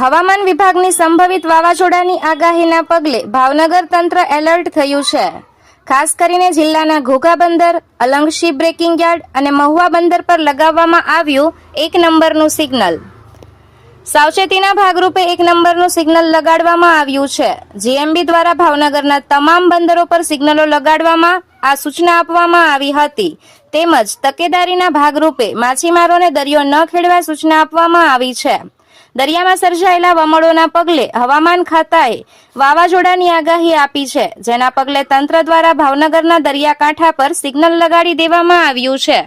હવામાન વિભાગની સંભવિત વાવાઝોડાની આગાહીના પગલે ભાવનગર તંત્ર એલર્ટ થયું છે. ખાસ કરીને જિલ્લાના ઘોઘા બંદર, અલંગશી બ્રેકિંગ યાર્ડ અને મહુવા બંદર પર લગાવવામાં આવ્યું એક નંબરનું સિગ્નલ. સાવચેતીના ભાગરૂપે એક નંબરનું સિગ્નલ લગાડવામાં આવ્યું છે. જીએમબી દ્વારા ભાવનગરના તમામ બંદરો પર સિગ્નલો લગાડવામાં આ સૂચના આપવામાં આવી હતી. તેમજ તકેદારીના ભાગરૂપે માછીમારોને દરિયો ન ખેડવા સૂચના આપવામાં આવી છે. દરિયામાં સર્જાયેલા વમળોના પગલે હવામાન ખાતાએ વાવાઝોડાની આગાહી આપી છે, જેના પગલે તંત્ર દ્વારા ભાવનગરના દરિયાકાંઠા પર સિગ્નલ લગાડી દેવામાં આવ્યું છે.